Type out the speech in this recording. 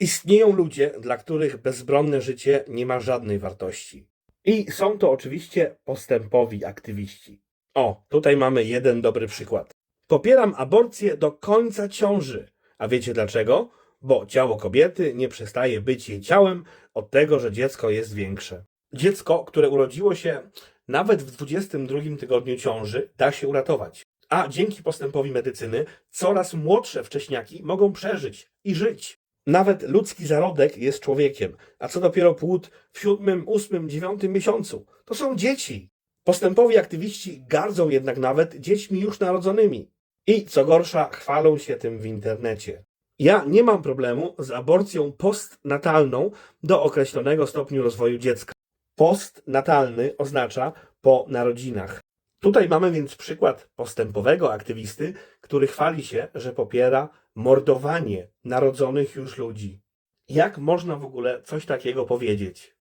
Istnieją ludzie, dla których bezbronne życie nie ma żadnej wartości. I są to oczywiście postępowi aktywiści. O, tutaj mamy jeden dobry przykład. Popieram aborcję do końca ciąży. A wiecie dlaczego? Bo ciało kobiety nie przestaje być jej ciałem od tego, że dziecko jest większe. Dziecko, które urodziło się nawet w 22 tygodniu ciąży, da się uratować. A dzięki postępowi medycyny coraz młodsze wcześniaki mogą przeżyć i żyć. Nawet ludzki zarodek jest człowiekiem, a co dopiero płód w siódmym, ósmym, dziewiątym miesiącu. To są dzieci. Postępowi aktywiści gardzą jednak nawet dziećmi już narodzonymi. I co gorsza, chwalą się tym w internecie. Ja nie mam problemu z aborcją postnatalną do określonego stopniu rozwoju dziecka. Postnatalny oznacza po narodzinach. Tutaj mamy więc przykład postępowego aktywisty, który chwali się, że popiera mordowanie narodzonych już ludzi. Jak można w ogóle coś takiego powiedzieć?